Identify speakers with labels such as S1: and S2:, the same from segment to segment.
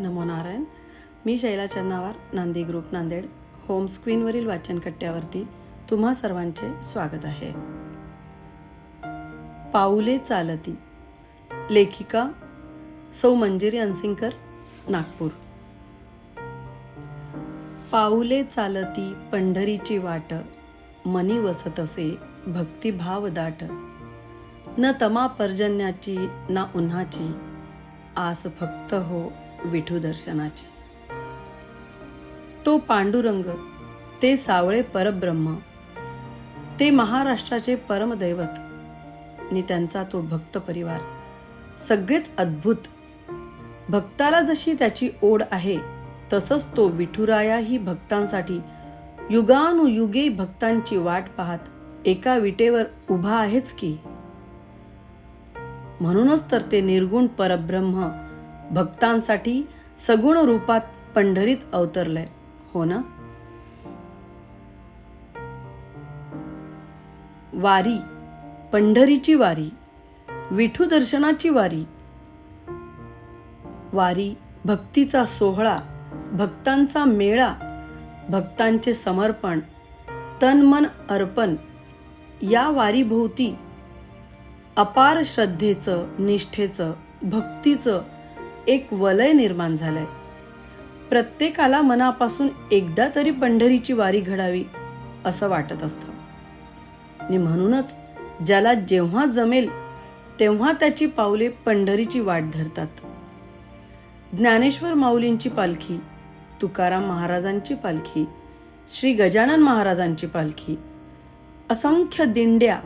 S1: नमो नारायण. मी Shaila Channawar Nandi group Nanded home स्क्रीनवरील वाचनकट्ट्यावरती तुम्हा सर्वांचे स्वागत आहे. पाऊले चालती. लेखिका सौ मंजिरी अनसिंकर नागपूर. पाऊले चालती पंढरीची वाट मनी वसतसे भक्तिभाव दाट. न तमा पर्जन्याची ना उन्हाची आस फक्त हो विठू दर्शनाचे. तो पांडुरंग ते सावळे परब्रह्म ते महाराष्ट्राचे परमदैवत आणि त्यांचा तो भक्त परिवार. सगळेच अद्भुत. भक्ताला जशी त्याची ओढ आहे तसंच तो विठुराया ही भक्तांसाठी युगानुयुगे भक्तांची वाट पाहत एका विटेवर उभा आहेच की? म्हणूनच तर ते निर्गुण परब्रह्म भक्तांसाठी सगुण रूपात पंढरीत अवतरलंय. हो ना? वारी पंढरीची वारी विठू दर्शनाची वारी. वारी भक्तीचा सोहळा भक्तांचा मेळा भक्तांचे समर्पण तन मन अर्पण या वारीभोवती अपार श्रद्धेचं निष्ठेचं भक्तीचं एक वलय निर्माण झालंय. प्रत्येकाला मनापासून एकदा तरी पंढरीची वारी घडावी असं वाटत असतं. आणि म्हणूनच ज्याला जेव्हा जमेल तेव्हा त्याची पावले पंढरीची वाट धरतात. ज्ञानेश्वर माऊलींची पालखी तुकाराम महाराजांची पालखी श्री गजानन महाराजांची पालखी असंख्य दिंड्या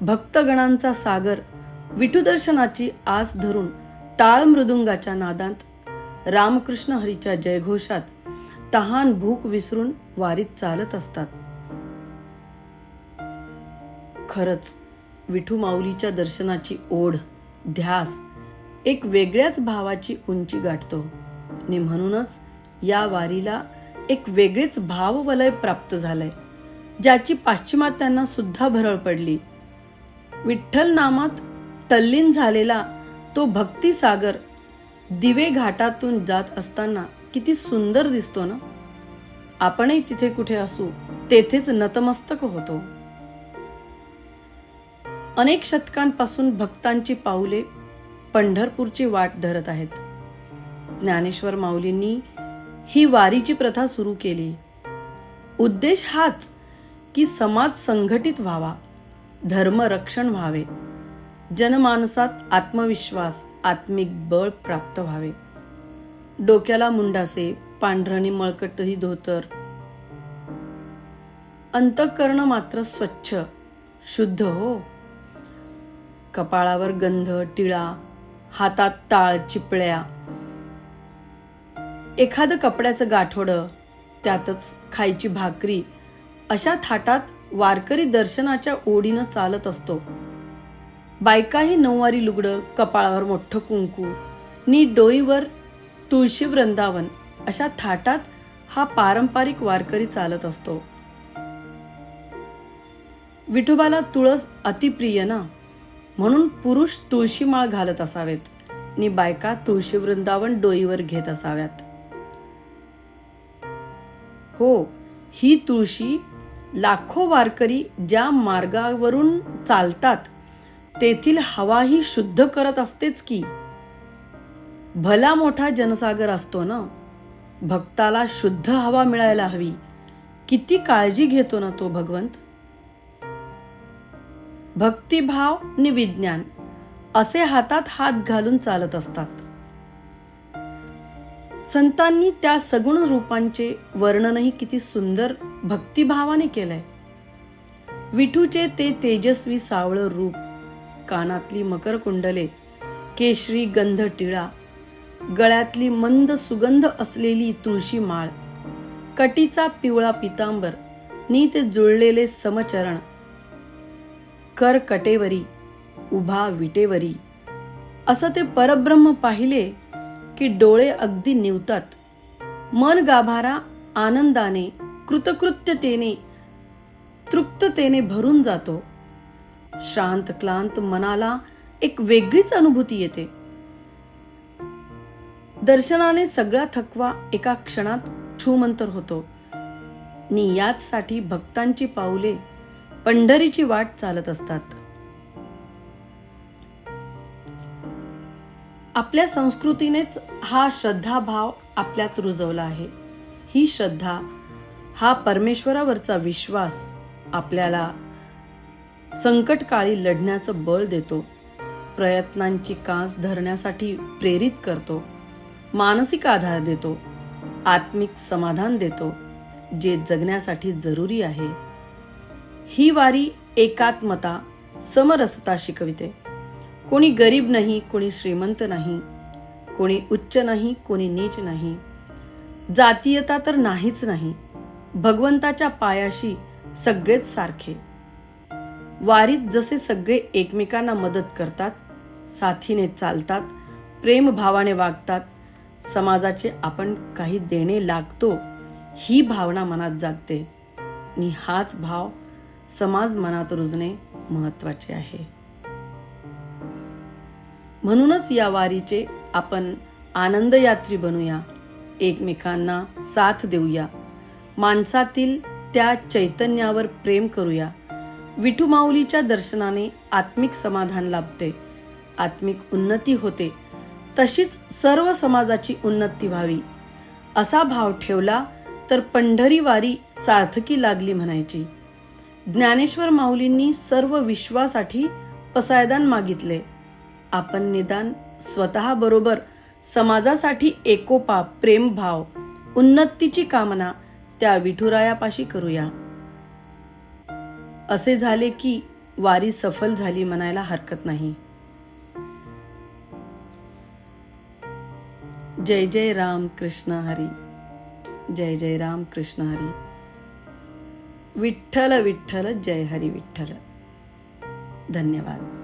S1: भक्तगणांचा सागर विठुदर्शनाची आस धरून टाळ मृदुंगाच्या नादांत रामकृष्ण हरीच्या जयघोषात तहान भूक विसरून वारीत चालत असतात. खरंच विठू माऊलीच्या दर्शनाची ओढ ध्यास एक वेगळ्याच भावाची उंची गाठतो. आणि म्हणूनच या वारीला एक वेगळेच भाववलय प्राप्त झालंय ज्याची पाश्चिमात्यांना सुद्धा भरळ पडली. विठ्ठल नामात तल्लीन झालेला तो भक्तिसागर दिवे घाटातून जात असताना किती सुंदर दिसतो ना? आपणही तिथे कुठे असू तेथेच नतमस्तक होतो. अनेक शतकांपासून भक्तांची पाऊले पंढरपूरची वाट धरत आहेत. ज्ञानेश्वर माऊलींनी ही वारीची प्रथा सुरू केली. उद्देश हाच की समाज संघटित व्हावा धर्म रक्षण व्हावे. जनमानसात आत्मविश्वास आत्मिक बळ प्राप्त व्हावे. डोक्याला मुंडासे पांढरणी मळकटही धोतर. अंतकरण मात्र स्वच्छ शुद्ध हो. कपाळावर गंध टिळा हातात टाळ चिपळ्या. एखादं कपड्याचं गाठोडं त्यातच खायची भाकरी अशा थाटात वारकरी दर्शनाच्या ओढीनं चालत असतो. बायकाही नऊवारी लुगडं कपाळावर मोठं कुंकू नी डोईवर तुळशी वृंदावन अशा थाटात हा पारंपरिक वारकरी चालत असतो. विठोबाला तुळस अतिप्रिय ना? म्हणून पुरुष तुळशीमाळ घालत असावेत. नि बायका तुळशी वृंदावन डोईवर घेत असाव्यात. हो ही तुळशी लाखो वारकरी ज्या मार्गावरून चालतात तेथील हवाही शुद्ध करत असतेच की. भला मोठा जनसागर असतो ना? भक्ताला शुद्ध हवा मिळायला हवी. किती काळजी घेतो ना तो भगवंत? भक्तिभाव नि विज्ञान असे हातात हात घालून चालत असतात. संतांनी त्या सगुण रूपांचे वर्णनही किती सुंदर भक्तिभावाने केलंय. विठूचे ते तेजस्वी सावळ रूप कानातली मकरकुंडले केशरी गंध टिळा गळ्यातली मंद सुगंध असलेली तुळशी माळ कटीचा पिवळा पितांबर नी ते जुळलेले समचरण कर कटेवरी उभा विटेवरी. असं ते परब्रह्म पाहिले की डोळे अगदी निवतात. मन गाभारा आनंदाने कृतकृत्यतेने तृप्ततेने भरून जातो. शांत क्लांत मनाला एक वेगळीच अनुभूती येते. दर्शनाने सगळा थकवा एका क्षणात छूमंतर होतो. नि याचसाठी भक्तांची पाऊले पंढरीची वाट चालत असतात. आपल्या संस्कृतीनेच हा श्रद्धाभाव आपल्यात रुजवला आहे. ही श्रद्धा हा परमेश्वरावरचा विश्वास आपल्याला संकटकाळी लढण्याचं बळ देतो. प्रयत्नांची कास धरण्यासाठी प्रेरित करतो. मानसिक आधार देतो. आत्मिक समाधान देतो जे जगण्यासाठी जरुरी आहे. ही वारी एकात्मता समरसता शिकविते. कोणी गरीब नाही कोणी श्रीमंत नाही कोणी उच्च नाही कोणी नीच नाही. जातीयता तर नाहीच नाही. भगवंताच्या पायाशी सगळेच सारखे. वारीत जसे सगळे एकमेकांना मदत करतात साथीने चालतात प्रेमभावाने वागतात समाजाचे आपण काही देणे लागतो ही भावना मनात जागते. आणि हाच भाव समाज मनात रुजणे महत्त्वाचे आहे. म्हणूनच या वारीचे आपण आनंदयात्री बनूया एकमेकांना साथ देऊया माणसातील त्या चैतन्यावर प्रेम करूया विठू माऊलीच्या दर्शनाने आत्मिक समाधान लाभते. आत्मिक उन्नती होते. तशीच सर्व समाजाची उन्नती व्हावी. असा भाव ठेवला तर पंढरी वारी सार्थकी लागली म्हणायची. ज्ञानेश्वर माऊलींनी सर्व विश्वासाठी पसायदान मागितले. आपण निदान स्वतः बरोबर समाजासाठी एकोपा प्रेमभाव उन्नतीची कामना त्या विठुरायापाशी करूया. असे झाले की वारी सफल झाली म्हणायला हरकत नाही. जय जय राम कृष्ण हरी. जय जय राम कृष्ण हरी. विठ्ठल विठ्ठल जय हरी विठ्ठल. धन्यवाद.